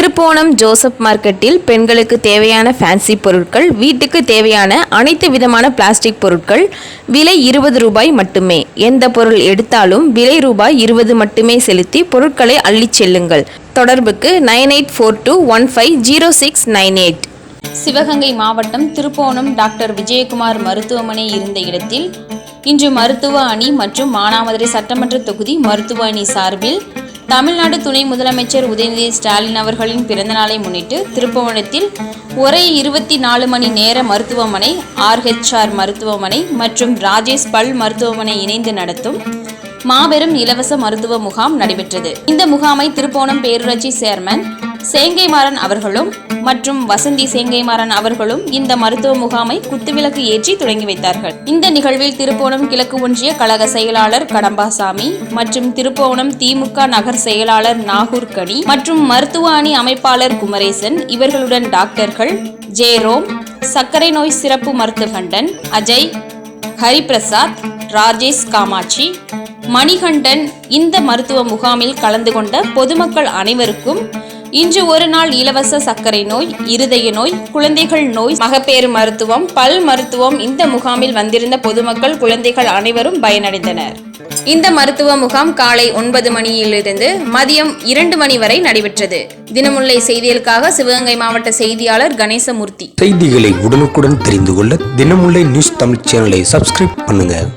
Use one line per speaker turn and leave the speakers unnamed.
திருப்போணம் Joseph மார்க்கெட்டில் பெண்களுக்கு தேவையான ஃபேன்சி பொருட்கள் வீட்டுக்கு தேவையான அனைத்து விதமான பிளாஸ்டிக் பொருட்கள் விலை இருபது ரூபாய் மட்டுமே. எந்த பொருள் எடுத்தாலும் விலை ரூபாய் இருபது மட்டுமே செலுத்தி பொருட்களை அள்ளிச் செல்லுங்கள். தொடர்புக்கு nine eight four two one five zero six nine eight. Sivaganga மாவட்டம் திருப்போணம் டாக்டர் விஜயகுமார் மருத்துவமனை இருந்த இடத்தில் இன்று மருத்துவ அணி மற்றும் மானாமதுரை சட்டமன்ற தொகுதி மருத்துவ அணி சார்பில் தமிழ்நாடு துணை முதலமைச்சர் உதயநிதி ஸ்டாலின் அவர்களின் பிறந்தநாளை முன்னிட்டு திருப்புவனத்தில் ஒரே இருபத்தி நாலு மணி நேர மருத்துவமனை ஆர்ஹெச்ஆர் மருத்துவமனை மற்றும் ராஜேஷ் பல் மருத்துவமனை இணைந்து நடத்தும் மாபெரும் இலவச மருத்துவ முகாம் நடைபெற்றது. இந்த முகாமை திருப்போணம் பேரூராட்சி சேர்மன் சேங்கைமாறன் அவர்களும் மற்றும் வசந்தி சேங்கைமாறன் அவர்களும் இந்த மருத்துவ முகாமை குத்துவிளக்கு ஏற்றி தொடங்கி வைத்தார்கள். இந்த நிகழ்வில் திருப்போணம் கிழக்கு ஒன்றிய கழக செயலாளர் கடம்பாசாமி மற்றும் திருப்போணம் திமுக நகர் செயலாளர் நாகூர் கனி மற்றும் மருத்துவ அணி அமைப்பாளர் குமரேசன் இவர்களுடன் டாக்டர்கள் ஜேரோம் சர்க்கரை நோய் சிறப்பு மருத்துவகண்டன் அஜய் ஹரிபிரசாத் ராஜேஷ் காமாட்சி மணிகண்டன் இந்த மருத்துவ முகாமில் கலந்து கொண்ட பொதுமக்கள் அனைவருக்கும் இன்று ஒரு நாள் இலவச சர்க்கரை நோய் இருதய நோய் குழந்தைகள் நோய் மகப்பேறு மருத்துவம் பல் மருத்துவம் இந்த முகாமில் வந்திருந்த பொதுமக்கள் குழந்தைகள் அனைவரும் பயனடைந்தனர். இந்த மருத்துவ முகாம் காலை ஒன்பது மணியிலிருந்து மதியம் இரண்டு மணி வரை நடைபெற்றது. தினமுல்லை செய்திகளுக்காக சிவகங்கை மாவட்ட செய்தியாளர் கணேசமூர்த்தி.
செய்திகளை உடனுக்குடன் தெரிந்து கொள்ள தினமுல்லை நியூஸ் தமிழ் சேனலை சப்ஸ்கிரைப் பண்ணுங்க.